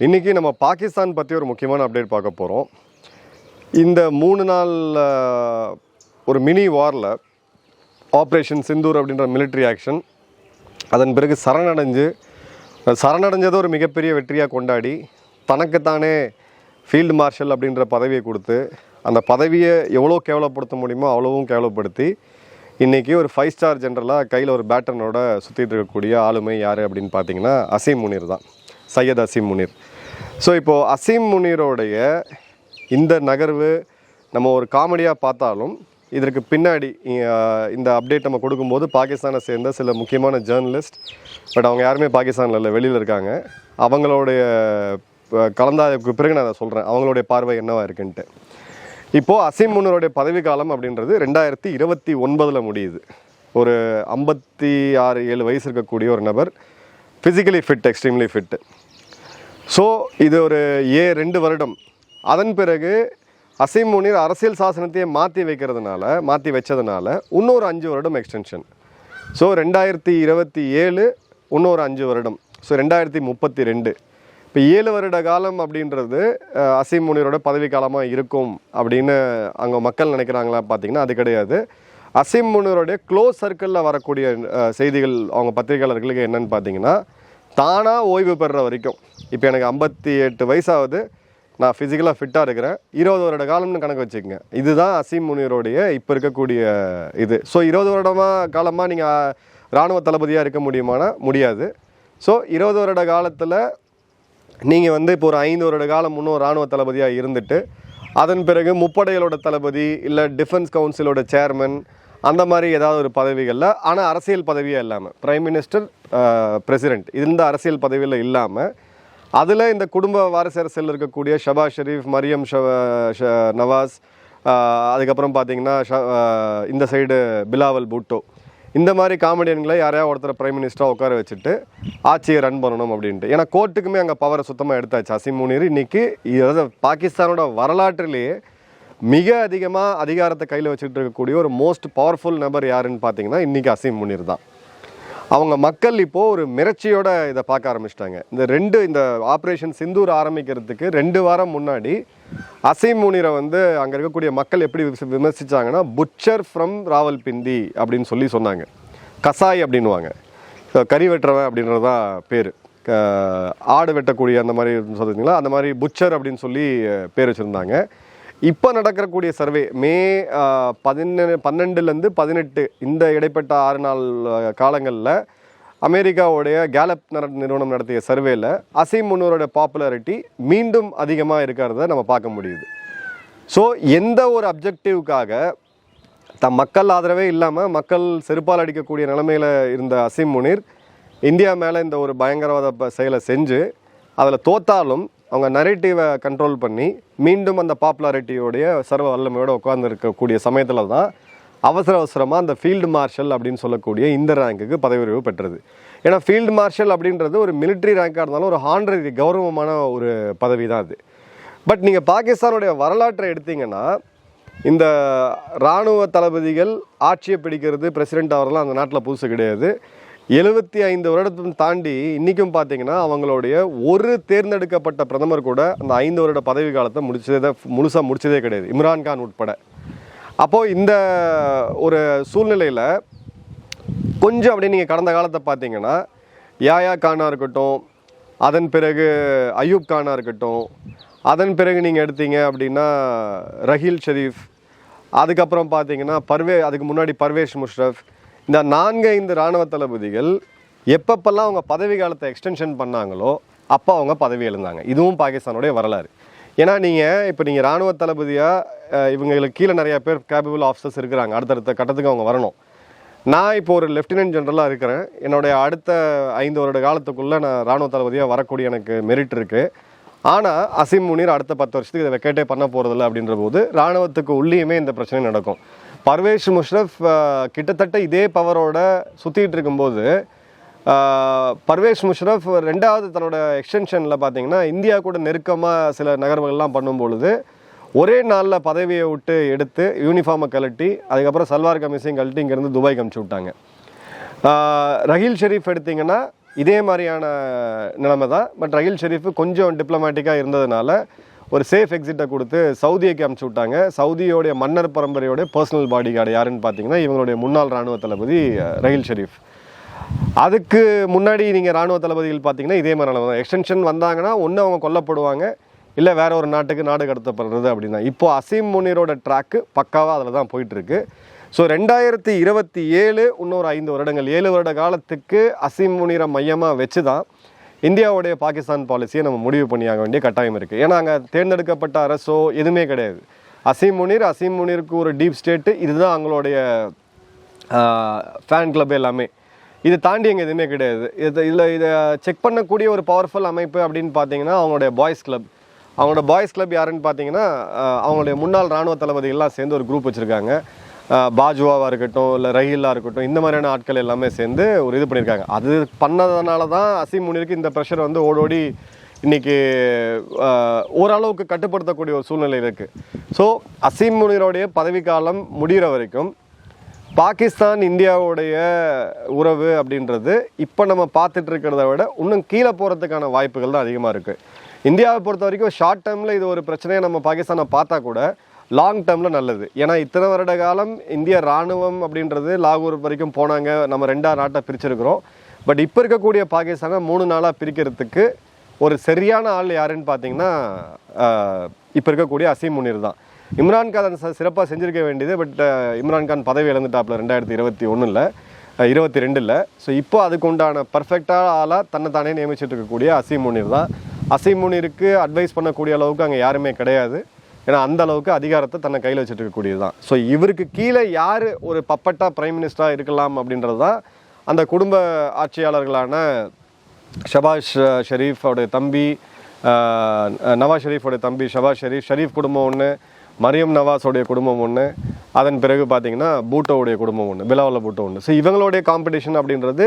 இன்றைக்கி நம்ம பாகிஸ்தான் பற்றி ஒரு முக்கியமான அப்டேட் பார்க்க போகிறோம் இந்த மூணு நாள் ஒரு மினி வாரில் ஆப்ரேஷன் சிந்தூர் அப்படின்ற மிலிட்ரி ஆக்ஷன் அதன் பிறகு சரணடைஞ்சு சரணடைஞ்சதை ஒரு மிகப்பெரிய வெற்றியாக கொண்டாடி தனக்குத்தானே ஃபீல்டு மார்ஷல் அப்படின்ற பதவியை கொடுத்து அந்த பதவியை எவ்வளோ கேவலப்படுத்த முடியுமோ அவ்வளோவும் கேவலப்படுத்தி இன்றைக்கி ஒரு ஃபைவ் ஸ்டார் ஜென்ரலாக கையில் ஒரு பேட்டனோட சுற்றிட்டு இருக்கக்கூடிய ஆளுமை யார் அப்படின்னு பார்த்தீங்கன்னா அசீம் முனீர் தான். சையத் அசீம் முனீர். ஸோ இப்போது அசீம் முனீரோடைய இந்த நகர்வு நம்ம ஒரு காமெடியாக பார்த்தாலும் இதற்கு பின்னாடி இந்த அப்டேட் நம்ம கொடுக்கும்போது பாகிஸ்தானை சேர்ந்த சில முக்கியமான ஜேர்னலிஸ்ட் பட் அவங்க யாருமே பாகிஸ்தானில் இல்லை வெளியில் இருக்காங்க. அவங்களுடைய கலந்தாய்வுக்கு பிறகு நான் அதை சொல்கிறேன் அவங்களுடைய பார்வை என்னவாக இருக்குன்ட்டு. இப்போது அசீம் முன்னருடைய பதவி காலம் அப்படின்றது ரெண்டாயிரத்தி இருபத்தி ஒன்பதில் முடியுது. ஒரு ஐம்பத்தி ஆறு ஏழு வயசு இருக்கக்கூடிய ஒரு நபர் physically fit extremely fit so இது ஒரு ஏ ரெண்டு வருடம். அதன் பிறகு அசீம் முனீர் அரசியல் சாசனத்தையே மாற்றி வைக்கிறதுனால மாற்றி வச்சதுனால இன்னொரு அஞ்சு வருடம் எக்ஸ்டென்ஷன் ஸோ ரெண்டாயிரத்தி இருபத்தி ஏழு இன்னொரு அஞ்சு வருடம். ஸோ ரெண்டாயிரத்தி முப்பத்தி ரெண்டு. இப்போ ஏழு வருட காலம் அப்படின்றது அசீம் முனீரோட பதவி காலமாக இருக்கும் அப்படின்னு அங்கே மக்கள் நினைக்கிறாங்களா பார்த்தீங்கன்னா அது கிடையாது. அசீம் முனீரோடைய க்ளோஸ் சர்க்கிளில் வரக்கூடிய செய்திகள் அவங்க பத்திரிகையாளர்களுக்கு என்னன்னு பார்த்தீங்கன்னா தானாக ஓய்வு பெறுற வரைக்கும். இப்போ எனக்கு ஐம்பத்தி எட்டு வயசாகுது. நான் ஃபிசிக்கலாக ஃபிட்டாக இருக்கிறேன். இருபது வருட காலம்னு கணக்கு வச்சுக்கோங்க. இதுதான் அசீம் முனிவருடைய இப்போ இருக்கக்கூடிய இது. ஸோ இருபது வருடமாக காலமாக நீங்கள் இராணுவ தளபதியாக இருக்க முடியுமானா? முடியாது. ஸோ இருபது வருட காலத்தில் நீங்கள் வந்து இப்போ ஒரு ஐந்து வருட காலம் முன்னும் இராணுவ தளபதியாக இருந்துட்டு அதன் பிறகு முப்படைகளோட தளபதி இல்லை டிஃபென்ஸ் கவுன்சிலோட சேர்மன் அந்த மாதிரி ஏதாவது ஒரு பதவிகளில் ஆனால் அரசியல் பதவியாக இல்லாமல் பிரைம் மினிஸ்டர் பிரசிடென்ட் இந்த அரசியல் பதவியில் இல்லாமல் அதில் இந்த குடும்ப வாரிசு அரசியல் இருக்கக்கூடிய ஷபாஸ் ஷெரீஃப் மரியம் ஷ நவாஸ் அதுக்கப்புறம் பார்த்தீங்கன்னா ஷ- இந்த சைடு பிலாவல் பூட்டோ இந்த மாதிரி காமெடியன்களை யாரையா ஒருத்தர் பிரைம் மினிஸ்டராக உட்கார வச்சுட்டு ஆட்சியை ரன் பண்ணணும் அப்படின்ட்டு. ஏன்னா கோர்ட்டுக்குமே அங்கே பவரை சுத்தமாக எடுத்தாச்சு. அசிம் முனீர் இன்னைக்கு இதாவது பாகிஸ்தானோட வரலாற்றிலேயே மிக அதிகமாக அதிகாரத்தை கையில் வச்சுக்கிட்டு இருக்கக்கூடிய ஒரு மோஸ்ட் பவர்ஃபுல் நபர் யாருன்னு பார்த்தீங்கன்னா இன்றைக்கி அசீம் முனீர் தான். அவங்க மக்கள் இப்போது ஒரு மிரட்சியோட இதை பார்க்க ஆரம்பிச்சிட்டாங்க. இந்த ரெண்டு இந்த ஆப்ரேஷன் சிந்தூர் ஆரம்பிக்கிறதுக்கு ரெண்டு வாரம் முன்னாடி அசீம் முனீரை வந்து அங்கே இருக்கக்கூடிய மக்கள் எப்படி விமர்சித்தாங்கன்னா புட்சர் ஃப்ரம் ராவல்பிண்டி அப்படின்னு சொல்லி சொன்னாங்க. கசாய் அப்படின்னுவாங்க. கறி வெட்டுறவன் அப்படின்றது தான் பேர் ஆடு வெட்டக்கூடிய அந்த மாதிரி சொல்றீங்களா? அந்த மாதிரி புட்சர் அப்படின்னு சொல்லி பேர் வச்சுருந்தாங்க. இப்போ நடக்கக்கூடிய சர்வே மே பதினெ பன்னெண்டுலேருந்து பதினெட்டு இந்த இடைப்பட்ட ஆறு நாள் காலங்களில் அமெரிக்காவுடைய கேலப் நிறுவனம் நடத்திய சர்வேல அசீம் முன்னூரோட பாப்புலாரிட்டி மீண்டும் அதிகமாக இருக்கிறத நம்ம பார்க்க முடியுது. ஸோ எந்த ஒரு அப்ஜெக்டிவ்க்காக தம் மக்கள் ஆதரவே இல்லாமல் மக்கள் செருப்பால் அடிக்கக்கூடிய நிலைமையில் இருந்த அசீம் முனீர் இந்தியா மேலே இந்த ஒரு பயங்கரவாத செயலை செஞ்சு அதில் தோத்தாலும் அவங்க நரேட்டிவை கண்ட்ரோல் பண்ணி மீண்டும் அந்த பாப்புலாரிட்டியோடைய சர்வ வல்லமையோட உட்கார்ந்து இருக்கக்கூடிய சமயத்தில் தான் அவசர அவசரமாக அந்த ஃபீல்டு மார்ஷல் அப்படின்னு சொல்லக்கூடிய இந்த ரேங்குக்கு பதவி உயர்வு பெற்றது. ஏன்னா ஃபீல்டு மார்ஷல் அப்படின்றது ஒரு மிலிட்ரி ரேங்காக இருந்தாலும் ஒரு ஹான்ரரி கௌரவமான ஒரு பதவி தான் அது. பட் நீங்கள் பாகிஸ்தானுடைய வரலாற்றை எடுத்தீங்கன்னா இந்த இராணுவ தளபதிகள் ஆட்சியை பிடிக்கிறது பிரசிடெண்ட் அவரெல்லாம் அந்த நாட்டில் புதுசு கிடையாது. எழுபத்தி ஐந்து வருடத்தையும் தாண்டி இன்றைக்கும் பார்த்தீங்கன்னா அவங்களுடைய ஒரு தேர்ந்தெடுக்கப்பட்ட பிரதமர் கூட அந்த ஐந்து வருட பதவி காலத்தை முடிச்சதே முழுசாக முடிச்சதே கிடையாது. இம்ரான்கான் உட்பட. அப்போது இந்த ஒரு சூழ்நிலையில் கொஞ்சம் அப்படியே நீங்கள் கடந்த காலத்தை பார்த்தீங்கன்னா யாயா கானா இருக்கட்டும் அதன் பிறகு அயூப் கானா இருக்கட்டும் அதன் பிறகு நீங்கள் எடுத்தீங்க அப்படின்னா ரஹீல் ஷெரீஃப் அதுக்கப்புறம் பார்த்தீங்கன்னா பர்வே அதுக்கு முன்னாடி பர்வேஷ் முஷ்ரஃப் இந்த நான்கு ஐந்து இராணுவ தளபதிகள் எப்பப்பெல்லாம் அவங்க பதவி காலத்தை எக்ஸ்டென்ஷன் பண்ணாங்களோ அப்போ அவங்க பதவி எழுந்தாங்க இதுவும் பாகிஸ்தானுடைய வரலாறு. ஏன்னா நீங்கள் இப்போ நீங்கள் இராணுவ தளபதியாக இவங்களுக்கு கீழே நிறைய பேர் கேபபிள் ஆஃபீஸர்ஸ் இருக்கிறாங்க. அடுத்தடுத்த கட்டத்துக்கு அவங்க வரணும். நான் இப்போ ஒரு லெஃப்டினன்ட் ஜெனரலாக இருக்கிறேன். என்னுடைய அடுத்த ஐந்து வருட காலத்துக்குள்ளே நான் இராணுவ தளபதியாக வரக்கூடிய எனக்கு மெரிட் இருக்குது ஆனால் அசிம் முனீர் அடுத்த பத்து வருஷத்துக்கு இதை வெக்கேட்டே பண்ண போகிறதில்ல அப்படின்ற போது ராணுவத்துக்கு உள்ளேயுமே இந்த பிரச்சனை நடக்கும். பர்வேஷ் முஷ்ரஃப் கிட்டத்தட்ட இதே பவரோட சுற்றிட்டு இருக்கும்போது பர்வேஷ் முஷ்ரஃப் ரெண்டாவது தன்னோட எக்ஸ்டென்ஷனில் பார்த்தீங்கன்னா இந்தியா கூட நெருக்கமாக சில நகர்வுகள்லாம் பண்ணும் பொழுது ஒரே நாளில் பதவியை விட்டு எடுத்து யூனிஃபார்மை கழட்டி அதுக்கப்புறம் சல்வார் கமிஸையும் கழட்டி இங்கேருந்து துபாய் கமிச்சு விட்டாங்க. ரஹீல் ஷெரீஃப் எடுத்திங்கன்னா இதே மாதிரியான நிலைமை தான். பட் ரஹீல் ஷெரீஃப் கொஞ்சம் டிப்ளமேட்டிக்காக இருந்ததுனால ஒரு சேஃப் எக்ஸிட்டை கொடுத்து சவுதியைக்கு அனுப்பிச்சு விட்டாங்க. சவுதியோடைய மன்னர் பரம்பரையோட பர்சனல் பாடி கார்டு யாருன்னு பார்த்தீங்கன்னா இவங்களுடைய முன்னாள் ராணுவ தளபதி ரயில் ஷெரீஃப் அதுக்கு முன்னாடி நீங்கள் ராணுவ தளபதிகள் பார்த்தீங்கன்னா இதே மாதிரி தான். எக்ஸ்டென்ஷன் வந்தாங்கன்னா ஒன்று அவங்க கொல்லப்படுவாங்க இல்லை வேற ஒரு நாட்டுக்கு நாடு கடத்தப்படுறது அப்படின்னா. இப்போது அசீம் முனீரோட ட்ராக்கு பக்காவாக அதில் தான் போயிட்டுருக்கு. ஸோ ரெண்டாயிரத்தி இருபத்தி ஏழு இன்னொரு ஐந்து வருடங்கள் ஏழு வருட காலத்துக்கு அசீம் முனீரை மையமாக வச்சு தான் இந்தியாவுடைய பாகிஸ்தான் பாலிசியை நம்ம முடிவு பண்ணியாக வேண்டிய கட்டாயம் இருக்குது ஏன்னா அங்கே தேர்ந்தெடுக்கப்பட்ட அரசோ எதுவுமே கிடையாது. அசீம் முனீர் அசீம் முனீருக்கு ஒரு டீப் ஸ்டேட்டு இதுதான் அவங்களுடைய ஃபேன் கிளப் எல்லாமே. இது தாண்டி எங்கே எதுவுமே கிடையாது. இது இதில் இதை செக் பண்ணக்கூடிய ஒரு பவர்ஃபுல் அமைப்பு அப்படின்னு பார்த்தீங்கன்னா அவங்களுடைய பாய்ஸ் கிளப் அவங்களோட பாய்ஸ் கிளப் யாருன்னு பார்த்தீங்கன்னா அவங்களுடைய முன்னாள் ராணுவ தளபதிகள்லாம் சேர்ந்து ஒரு குரூப் வச்சுருக்காங்க. பாஜுவாவாக இருக்கட்டும் இல்லை ரஹீலாக இருக்கட்டும் இந்த மாதிரியான ஆட்கள் எல்லாமே சேர்ந்து ஒரு இது பண்ணியிருக்காங்க. அது பண்ணதுனால தான் அசீம் முனிருக்கு இந்த ப்ரெஷர் வந்து ஓடோடி இன்றைக்கி ஓரளவுக்கு கட்டுப்படுத்தக்கூடிய ஒரு சூழ்நிலை இருக்குது ஸோ அசீம் முனிரோடைய பதவிக்காலம் முடிகிற வரைக்கும் பாகிஸ்தான் இந்தியாவுடைய உறவு அப்படின்றது இப்போ நம்ம பார்த்துட்டு இருக்கிறத விட இன்னும் கீழே போகிறதுக்கான வாய்ப்புகள் தான் அதிகமாக இருக்குது இந்தியாவை பொறுத்த வரைக்கும் ஷார்ட் டேர்மில் இது ஒரு பிரச்சனையை நம்ம பாகிஸ்தானை பார்த்தா கூட லாங் டேர்மில் நல்லது. ஏன்னா இத்தனை வருட காலம் இந்திய ராணுவம் அப்படின்றது லாகூர் வரைக்கும் போனாங்க. நம்ம ரெண்டா நாட்டை பிரிச்சிருக்கிறோம். பட் இப்போ இருக்கக்கூடிய பாகிஸ்தானை மூணு நாளாக பிரிக்கிறதுக்கு ஒரு சரியான ஆள் யாருன்னு பார்த்தீங்கன்னா இப்போ இருக்கக்கூடிய அசீம் முனீர் தான். இம்ரான்கான் அதை சிறப்பாக செஞ்சுருக்க வேண்டியது. பட் இம்ரான்கான் பதவி இழந்துட்டாப்பில் ரெண்டாயிரத்தி இருபத்தி ஒன்றில் இருபத்தி ரெண்டில். ஸோ இப்போ அதுக்கு உண்டான பர்ஃபெக்டாக ஆளாக தன்னை தானே நியமிச்சிட்டு இருக்கக்கூடிய அசீம் முனீர் தான். அசீம் முனீருக்கு அட்வைஸ் பண்ணக்கூடிய அளவுக்கு அங்கே யாருமே கிடையாது. ஏன்னா அந்த அளவுக்கு அதிகாரத்தை தன்னை கையில் வச்சுட்டு இருக்கக்கூடியது தான் ஸோ இவருக்கு கீழே யார் ஒரு பப்பட்டா பிரைம் மினிஸ்டராக இருக்கலாம் அப்படின்றது தான் அந்த குடும்ப ஆட்சியாளர்களான ஷபாஷ் அஹ், ஷெரீஃப் அவருடைய தம்பி நவாஸ் ஷெரீஃபோடைய தம்பி ஷபாஷ் ஷெரீஃப் ஷெரீஃப் குடும்பம் ஒன்று மரியம் நவாஸோடைய குடும்பம் ஒன்று அதன் பிறகு பார்த்திங்கன்னா பூட்டோவுடைய குடும்பம் ஒன்று பிலாவல பூட்டோ ஒன்று ஸோ இவங்களுடைய காம்படிஷன் அப்படின்றது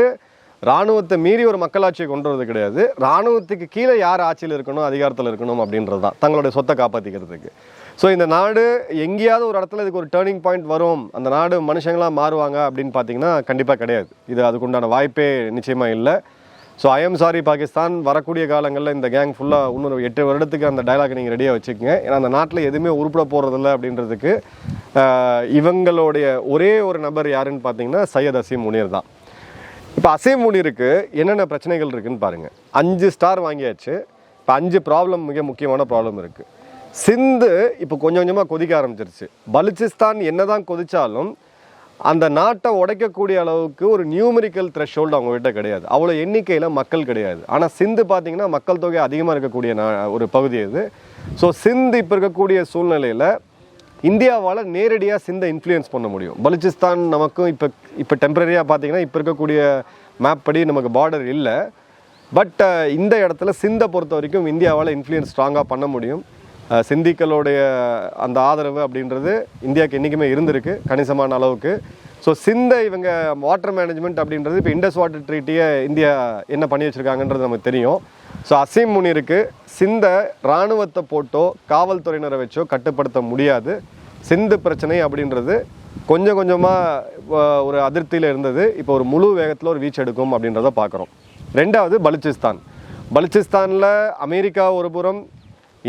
ராணுவத்தை மீறி ஒரு மக்களாட்சியை கொண்டு வரது கிடையாது. ராணுவத்துக்கு கீழே யார் ஆட்சியில் இருக்கணும் அதிகாரத்தில் இருக்கணும் அப்படின்றது தான். தங்களுடைய சொத்தை காப்பாற்றிக்கிறதுக்கு ஸோ இந்த நாடு எங்கேயாவது ஒரு இடத்துல இதுக்கு ஒரு டேர்னிங் பாயிண்ட் வரும். அந்த நாடு மனுஷங்களாக மாறுவாங்க அப்படின்னு பார்த்தீங்கன்னா கண்டிப்பாக கிடையாது. இது அதுக்குண்டான வாய்ப்பே நிச்சயமாக இல்லை. ஸோ ஐஎம் சாரி பாகிஸ்தான் வரக்கூடிய காலங்களில் இந்த கேங் ஃபுல்லாக இன்னொரு எட்டு வருடத்துக்கு அந்த டயலாக் நீங்கள் ரெடியாக வச்சுக்கோங்க. ஏன்னா அந்த நாட்டில் எதுவுமே உருப்பிட போகிறதில்ல அப்படின்றதுக்கு இவங்களுடைய ஒரே ஒரு நபர் யாருன்னு பார்த்தீங்கன்னா சையத் அசீம் முனீர் தான். இப்போ அசீம் முனீருக்கு என்னென்ன பிரச்சனைகள் இருக்குதுன்னு பாருங்கள் அஞ்சு ஸ்டார் வாங்கியாச்சு. இப்போ அஞ்சு ப்ராப்ளம் மிக முக்கியமான ப்ராப்ளம் இருக்குது சிந்து இப்போ கொஞ்சம் கொஞ்சமாக கொதிக்க ஆரம்பிச்சிருச்சு. பலுச்சிஸ்தான் என்னதான் கொதித்தாலும் அந்த நாட்டை உடைக்கக்கூடிய அளவுக்கு ஒரு நியூமரிக்கல் த்ரெஷோல்டு அவங்ககிட்ட கிடையாது. அவ்வளோ எண்ணிக்கையில் மக்கள் கிடையாது. ஆனால் சிந்து பார்த்திங்கன்னா மக்கள் தொகை அதிகமாக இருக்கக்கூடிய நா ஒரு பகுதி இது. ஸோ சிந்து இப்போ இருக்கக்கூடிய சூழ்நிலையில் இந்தியாவால் நேரடியாக சிந்தை இன்ஃப்ளூயன்ஸ் பண்ண முடியும். பலுச்சிஸ்தான் நமக்கும் இப்போ இப்போ டெம்பரரியாக பார்த்தீங்கன்னா இப்போ இருக்கக்கூடிய மேப் படி நமக்கு பார்டர் இல்லை. பட் இந்த இடத்துல சிந்தை பொறுத்த வரைக்கும் இந்தியாவால் இன்ஃப்ளூயன்ஸ் ஸ்ட்ராங்காக பண்ண முடியும். சிந்திக்களுடைய அந்த ஆதரவு அப்படின்றது இந்தியாவுக்கு என்றைக்குமே இருந்திருக்கு கணிசமான அளவுக்கு. ஸோ சிந்தை இவங்க வாட்டர் மேனேஜ்மெண்ட் அப்படின்றது இப்போ இண்டஸ் வாட்டர் ட்ரீட்டியை இந்தியா என்ன பண்ணி வச்சுருக்காங்கன்றது நமக்கு தெரியும். ஸோ அசீம் முனிருக்கு சிந்த இராணுவத்தை போட்டோ காவல்துறையினரை வச்சோ கட்டுப்படுத்த முடியாது. சிந்து பிரச்சனை அப்படின்றது கொஞ்சம் கொஞ்சமாக ஒரு அதிருப்தியில் இருந்தது. இப்போ ஒரு முழு வேகத்தில் ஒரு வீச்சு எடுக்கும் அப்படின்றத பார்க்குறோம் ரெண்டாவது பலுச்சிஸ்தான். பலுச்சிஸ்தானில் அமெரிக்கா ஒரு புறம்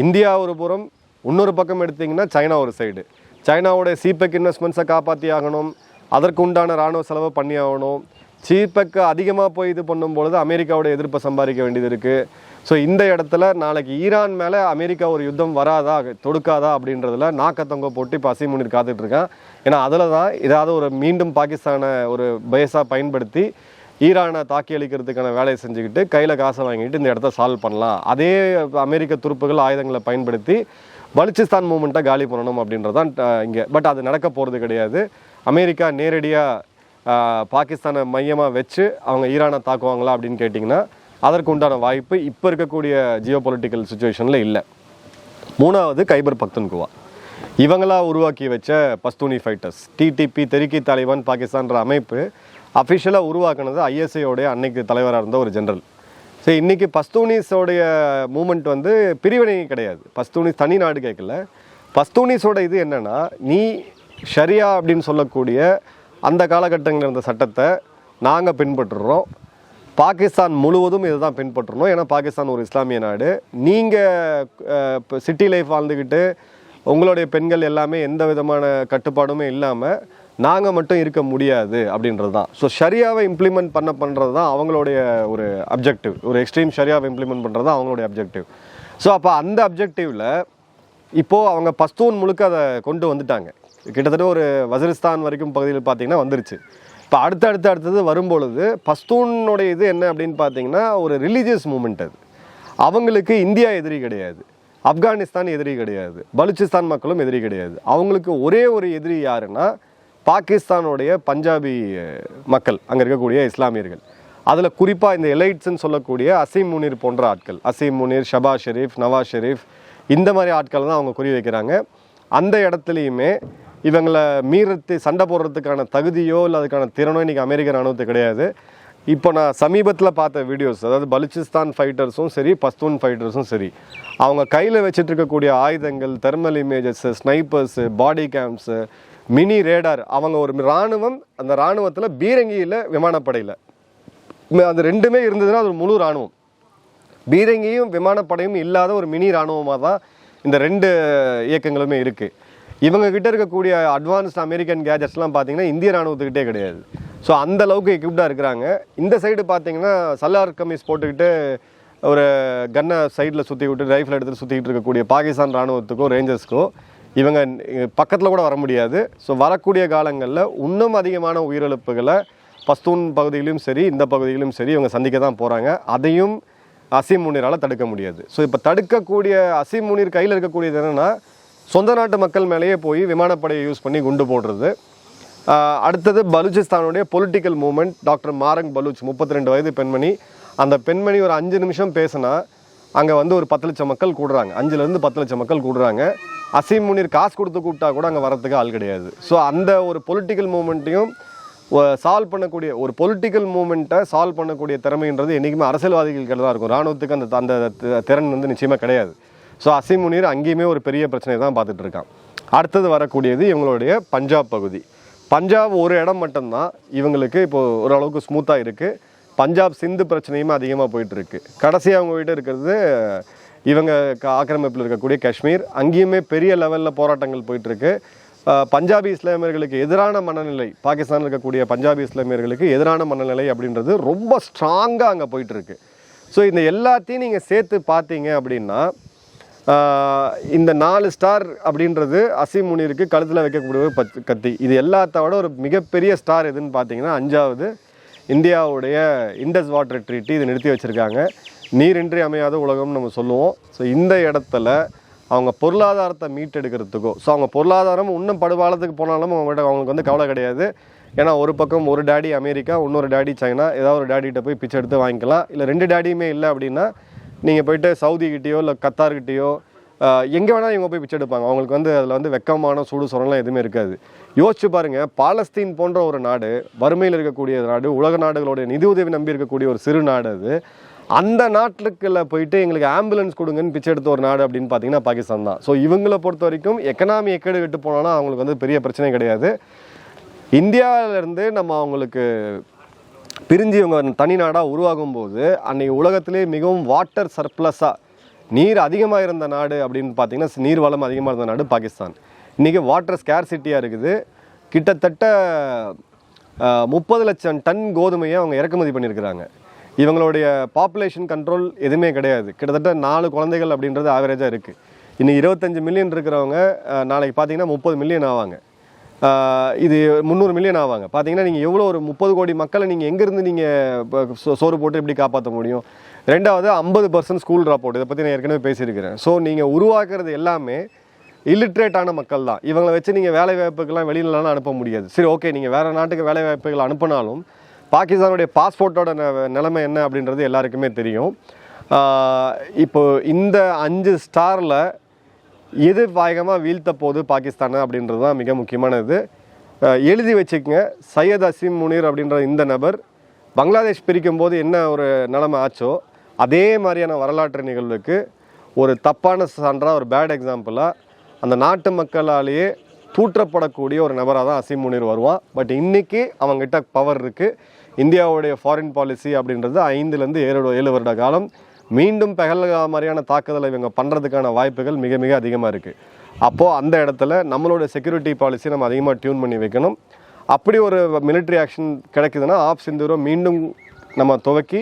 இந்தியா ஒரு புறம் இன்னொரு பக்கம் எடுத்திங்கன்னா சைனா ஒரு சைடு. சைனாவோடைய சிபெக் இன்வெஸ்ட்மெண்ட்ஸை காப்பாற்றி ஆகணும் அதற்கு உண்டான ராணுவ செலவை பண்ணி ஆகணும் சீபெக்கு அதிகமாக போய் இது பண்ணும் பொழுது அமெரிக்காவோட எதிர்ப்பை சம்பாதிக்க வேண்டியது இருக்குது ஸோ இந்த இடத்துல நாளைக்கு ஈரான் மேலே அமெரிக்கா ஒரு யுத்தம் வராதா தொடுக்காதா அப்படின்றதுல நாக்கத்தொங்க போட்டு இப்போ அசீம் முனிர் காத்துட்டு இருக்கேன். ஏன்னா அதில் தான் ஏதாவது ஒரு மீண்டும் பாகிஸ்தானை ஒரு பேஸாக பயன்படுத்தி ஈரானை தாக்கி அளிக்கிறதுக்கான வேலையை செஞ்சுக்கிட்டு கையில் காசை வாங்கிட்டு இந்த இடத்த சால்வ் பண்ணலாம். அதே அமெரிக்க துருப்புகள் ஆயுதங்களை பயன்படுத்தி பலுச்சிஸ்தான் மூமெண்ட்டை காலி பண்ணணும் அப்படின்றதான் இங்கே. பட் அது நடக்க போகிறது கிடையாது. அமெரிக்கா நேரடியாக பாகிஸ்தானை மையமாக வச்சு அவங்க ஈரானை தாக்குவாங்களா அப்படின்னு கேட்டிங்கன்னா அதற்கு உண்டான வாய்ப்பு இப்போ இருக்கக்கூடிய ஜியோ பொலிட்டிக்கல் சுச்சுவேஷனில் இல்லை. மூணாவது கைபர் பக்துன்குவா இவங்களா உருவாக்கி வச்ச பஸ்தூனி ஃபைட்டர்ஸ் டிடிபி தெரிக்கி தாலிபான் பாகிஸ்தான்ற அமைப்பு அஃபிஷியலாக உருவாக்குனது ஐஎஸ்ஐயோடைய அன்னைக்கு தலைவராக இருந்த ஒரு ஜென்ரல் ஸோ இன்றைக்கி பஸ்தூனிஸோடைய மூமெண்ட் வந்து பிரிவினை கிடையாது. பஸ்தூனிஸ் தனி நாடு கேட்கல. பஸ்தூனிஸோட இது என்னென்னா நீ ஷரியா அப்படின்னு சொல்லக்கூடிய அந்த காலகட்டங்களில் இருந்த சட்டத்தை நாங்கள் பின்பற்றுறோம். பாகிஸ்தான் முழுவதும் இதை தான் பின்பற்றணும் ஏன்னா பாகிஸ்தான் ஒரு இஸ்லாமிய நாடு. நீங்கள் இப்போ சிட்டி லைஃப் வாழ்ந்துக்கிட்டு உங்களுடைய பெண்கள் எல்லாமே எந்த விதமான கட்டுப்பாடுமே இல்லாமல் நாங்கள் மட்டும் இருக்க முடியாது அப்படின்றது தான். ஸோ ஷரியாவை இம்ப்ளிமெண்ட் பண்ண பண்ணுறது தான் அவங்களுடைய ஒரு அப்ஜெக்டிவ் ஒரு எக்ஸ்ட்ரீம் ஷரியாவை இம்ப்ளிமெண்ட் பண்ணுறது தான் அவங்களுடைய அப்ஜெக்டிவ் ஸோ அப்போ அந்த அப்ஜெக்டிவில் இப்போது அவங்க பஸ்தூன் முழுக்க அதை கொண்டு வந்துட்டாங்க. கிட்டத்தட்ட ஒரு வசிரிஸ்தான் வரைக்கும் பகுதியில் பார்த்தீங்கன்னா வந்துருச்சு. இப்போ அடுத்து அடுத்து அடுத்தது வரும்பொழுது பஸ்தூனுடைய இது என்ன அப்படின்னு பார்த்தீங்கன்னா ஒரு ரிலீஜியஸ் மூமெண்ட் அது. அவங்களுக்கு இந்தியா எதிரி கிடையாது. ஆப்கானிஸ்தான் எதிரி கிடையாது. பலுச்சிஸ்தான் மக்களும் எதிரி கிடையாது. அவங்களுக்கு ஒரே ஒரு எதிரி யாருன்னா பாகிஸ்தானுடைய பஞ்சாபி மக்கள். அங்கே இருக்கக்கூடிய இஸ்லாமியர்கள். அதில் குறிப்பாக இந்த எலைட்ஸ்ன்னு சொல்லக்கூடிய அசீம் முனீர் போன்ற ஆட்கள். அசீம் முனீர் ஷபா ஷெரீஃப் நவாஸ் ஷெரீஃப் இந்த மாதிரி ஆட்கள் தான் அவங்க குறி வைக்கிறாங்க. அந்த இடத்துலையுமே இவங்களை மீறத்து சண்டை போடுறதுக்கான தகுதியோ இல்லை அதுக்கான திறனோ இன்றைக்கி அமெரிக்க ராணுவத்து கிடையாது. இப்போ நான் சமீபத்தில் பார்த்த வீடியோஸ் அதாவது பலுச்சிஸ்தான் ஃபைட்டர்ஸும் சரி பஸ்தூன் ஃபைட்டர்ஸும் சரி அவங்க கையில் வச்சுட்டு இருக்கக்கூடிய ஆயுதங்கள் thermal images snipers body cams mini radar அவங்க ஒரு இராணுவம் அந்த இராணுவத்தில் பீரங்கியில் விமானப்படையில். அது ரெண்டுமே இருந்ததுன்னா அது ஒரு முழு இராணுவம் பீரங்கியும் விமானப்படையும் இல்லாத ஒரு மினி இராணுவமாக தான் இந்த ரெண்டு இயக்கங்களுமே இருக்குது இவங்க கிட்ட இருக்கக்கூடிய அட்வான்ஸ்ட் அமெரிக்கன் கேஜெட்ஸ்லாம் பார்த்தீங்கன்னா இந்திய ராணுவத்துக்கிட்டே கிடையாது. ஸோ அந்த அளவுக்கு எக்யூப்டாக இருக்கிறாங்க. இந்த சைடு பார்த்தீங்கன்னா சல்லார் கமிஸ் போட்டுக்கிட்டு ஒரு கன்னை சைடில் சுற்றி விட்டு ரைஃபிள் எடுத்து சுற்றிக்கிட்டு இருக்கக்கூடிய பாகிஸ்தான் ராணுவத்துக்கும் ரேஞ்சர்ஸ்க்கும் இவங்க பக்கத்தில் கூட வர முடியாது. ஸோ வரக்கூடிய காலங்களில் இன்னும் அதிகமான உயிரிழப்புகளை பஸ்தூன் பகுதியிலும் சரி இந்த பகுதியிலும் சரி இவங்க சந்திக்க தான் போகிறாங்க அதையும் அசீம் முனீரால் தடுக்க முடியாது. ஸோ இப்போ தடுக்கக்கூடிய அசீம் முனீர் கையில் இருக்கக்கூடியது என்னென்னா சொந்த நாட்டு மக்கள் மேலேயே போய் விமானப்படையை யூஸ் பண்ணி குண்டு போடுறது. அடுத்தது பலூச்சிஸ்தானுடைய political movement doctor Mahrang Baloch முப்பத்தி ரெண்டு வயது பெண்மணி. அந்த பெண்மணி ஒரு அஞ்சு நிமிஷம் பேசினா அங்கே வந்து ஒரு பத்து லட்சம் மக்கள் கூடுறாங்க. அஞ்சுலேருந்து பத்து லட்சம் மக்கள் கூடுறாங்க. அசீம் முனீர் காசு கொடுத்து கூப்பிட்டா கூட அங்கே வரத்துக்கு ஆள் கிடையாது. ஸோ அந்த ஒரு பொலிட்டிக்கல் மூமெண்ட்டையும் சால்வ் பண்ணக்கூடிய ஒரு பொலிட்டிக்கல் மூமெண்ட்டை சால்வ் பண்ணக்கூடிய திறமைன்றது என்றைக்குமே அரசியல்வாதிகளுக்கு தான் இருக்கும். ராணுவத்துக்கு அந்த அந்த திறன் வந்து நிச்சயமாக கிடையாது. ஸோ அசீம் முனீர் அங்கேயுமே ஒரு பெரிய பிரச்சனை தான் பார்த்துட்டு இருக்கான் அடுத்தது வரக்கூடியது இவங்களுடைய பஞ்சாப் பகுதி. பஞ்சாப் ஒரு இடம் மட்டும்தான். இவங்களுக்கு இப்போது ஓரளவுக்கு ஸ்மூத்தாக இருக்குது பஞ்சாப் சிந்து பிரச்சனையுமே அதிகமாக போயிட்டுருக்கு கடைசியாக அவங்க கிட்ட இருக்கிறது இவங்க க- ஆக்கிரமிப்பில் இருக்கக்கூடிய காஷ்மீர். அங்கேயுமே பெரிய லெவலில் போராட்டங்கள் போயிட்டுருக்கு பஞ்சாபி இஸ்லாமியர்களுக்கு எதிரான மனநிலை பாகிஸ்தானில் இருக்கக்கூடிய பஞ்சாபி இஸ்லாமியர்களுக்கு எதிரான மனநிலை அப்படின்றது ரொம்ப ஸ்ட்ராங்காக அங்கே போயிட்டுருக்கு ஸோ இந்த எல்லாத்தையும் நீங்கள் சேர்த்து பார்த்தீங்க அப்படின்னா இந்த நாலு ஸ்டார் அப்படின்றது அசீம் முனிருக்கு கழுத்தில் வைக்கக்கூடிய ஒரு பத்து கத்தி. இது எல்லாத்தோட ஒரு மிகப்பெரிய ஸ்டார் எதுன்னு பார்த்தீங்கன்னா அஞ்சாவது இந்தியாவுடைய இண்டஸ் வாட்டர் ட்ரீட்டி இது நிறுத்தி வச்சுருக்காங்க. நீரின்றி அமையாத உலகம்னு நம்ம சொல்லுவோம். ஸோ இந்த இடத்துல அவங்க பொருளாதாரத்தை மீட்டெடுக்கிறதுக்கோ ஸோ அவங்க பொருளாதாரம் இன்னும் படுவாளத்துக்கு போனாலும் அவங்கள்ட்ட அவங்களுக்கு வந்து கவலை கிடையாது. ஏன்னா ஒரு பக்கம் ஒரு டேடி அமெரிக்கா இன்னொரு டேடி சைனா ஏதாவது ஒரு டேடிகிட்ட போய் பிச்சை எடுத்து வாங்கிக்கலாம். இல்லை ரெண்டு டேடியுமே இல்லை அப்படின்னா நீங்கள் போயிட்டு சவுதிக்கிட்டேயோ இல்லை கத்தார்கிட்டேயோ எங்கே வேணால் இவங்க போய் பிச்சை எடுப்பாங்க. அவங்களுக்கு வந்து அதில் வந்து வெக்கமான சூடு சொரலாம் எதுவுமே இருக்காது. யோசிச்சு பாருங்கள் பாலஸ்தீன் போன்ற ஒரு நாடு வறுமையில் இருக்கக்கூடிய நாடு உலக நாடுகளுடைய நிதி உதவி நம்பி இருக்கக்கூடிய ஒரு சிறு நாடு அது. அந்த நாட்டுக்குள்ள போயிட்டு எங்களுக்கு ஆம்புலன்ஸ் கொடுங்கன்னு பிச்சை எடுத்த ஒரு நாடு அப்படின்னு பார்த்தீங்கன்னா பாகிஸ்தான் தான். ஸோ இவங்களை பொறுத்த வரைக்கும் எக்கனாமி எக்கேடு கெட்டு போனாலும் அவங்களுக்கு வந்து பெரிய பிரச்சனை கிடையாது. இந்தியாவிலேருந்து நம்ம அவங்களுக்கு பிரிஞ்சு இவங்க தனி நாடாக உருவாகும் போது அன்னைக்கு உலகத்திலே மிகவும் வாட்டர் சர்ப்ளஸாக நீர் அதிகமாக இருந்த நாடு அப்படின்னு பார்த்தீங்கன்னா நீர் வளம் அதிகமாக இருந்த நாடு பாகிஸ்தான். இன்றைக்கி வாட்டர் ஸ்கேர்சிட்டியாக இருக்குது. கிட்டத்தட்ட முப்பது லட்சம் டன் கோதுமையை அவங்க இறக்குமதி பண்ணியிருக்கிறாங்க. இவங்களுடைய பாப்புலேஷன் கண்ட்ரோல் எதுவுமே கிடையாது. கிட்டத்தட்ட நாலு குழந்தைகள் அப்படின்றது ஆவரேஜாக இருக்குது இன்னும் இருபத்தஞ்சி மில்லியன் இருக்கிறவங்க நாளைக்கு பார்த்தீங்கன்னா முப்பது மில்லியன் ஆவாங்க. இது முந்நூறு மில்லியன் ஆவாங்க. பார்த்தீங்கன்னா நீங்கள் எவ்வளோ ஒரு முப்பது கோடி மக்களை நீங்கள் எங்கேருந்து நீங்கள் சோறு போட்டு எப்படி காப்பாற்ற முடியும்? ரெண்டாவது ஐம்பது பர்சன்ட் ஸ்கூல் ட்ராப் அவுட் இதை பற்றி நான் ஏற்கனவே பேசியிருக்கிறேன். ஸோ நீங்கள் உருவாக்குறது எல்லாமே இல்லிட்ரேட்டான மக்கள் தான். இவங்களை வச்சு நீங்கள் வேலை வாய்ப்புக்கெல்லாம் வெளியிலலாம் அனுப்ப முடியாது. சரி ஓகே நீங்கள் வேறு நாட்டுக்கு வேலை வாய்ப்புகள் அனுப்பினாலும் பாகிஸ்தானுடைய பாஸ்போர்ட்டோட ந- நிலைமை என்ன அப்படின்றது எல்லாருக்குமே தெரியும். இப்போ இந்த அஞ்சு ஸ்டாரில் எது வாயகமாக வீழ்த்த போகுது பாகிஸ்தான் அப்படின்றது தான் மிக முக்கியமானது. எழுதி வச்சுக்கங்க. சையத் அசீம் முனீர் அப்படின்ற இந்த நபர் பங்களாதேஷ் பிரிக்கும் போது என்ன ஒரு நிலைமை ஆச்சோ அதே மாதிரியான வரலாற்று நிகழ்வுக்கு ஒரு தப்பான சான்றாக ஒரு பேட் எக்ஸாம்பிளாக அந்த நாட்டு மக்களாலேயே தூற்றப்படக்கூடிய ஒரு நபராக தான் அசீம் முனீர் வருவான் பட் இன்றைக்கி அவங்ககிட்ட பவர் இருக்குது இந்தியாவுடைய ஃபாரின் பாலிசி அப்படின்றது ஐந்துலேருந்து ஏழு ஏழு வருட காலம் மீண்டும் பெகல்கா மாதிரியான தாக்குதலை இவங்க பண்ணுறதுக்கான வாய்ப்புகள் மிக மிக அதிகமாக இருக்குது அப்போது அந்த இடத்துல நம்மளோட செக்யூரிட்டி பாலிசி நம்ம அதிகமாக டியூன் பண்ணி வைக்கணும். அப்படி ஒரு மிலிட்ரி ஆக்ஷன் கிடைக்குதுன்னா ஆப் சிந்தூரை மீண்டும் நம்ம துவக்கி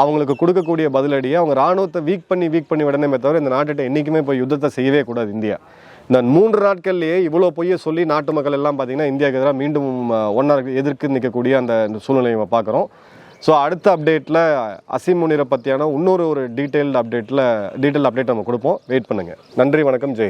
அவங்களுக்கு கொடுக்கக்கூடிய பதிலடியை அவங்க ராணுவத்தை வீக் பண்ணி வீக் பண்ணி விடணுமே தவிர இந்த நாட்டுகிட்ட என்றைக்குமே போய் யுத்தத்தை செய்யவே கூடாது இந்தியா. இந்த மூன்று நாட்கள்லேயே இவ்வளோ பொய்யை சொல்லி நாட்டு மக்கள் எல்லாம் பார்த்தீங்கன்னா இந்தியாவுக்கு எதிராக மீண்டும் ஒன்றா எதிர்க்கு நிற்கக்கூடிய அந்த சூழ்நிலையை நம்ம பார்க்குறோம். ஸோ அடுத்த அப்டேட்டில் அசீம் முனிரை பற்றியான இன்னொரு ஒரு டீட்டெயில்டு அப்டேட்டில் டீட்டெயில் அப்டேட் நம்ம கொடுப்போம். வெயிட் பண்ணுங்கள் நன்றி வணக்கம் ஜெயஹிந்த்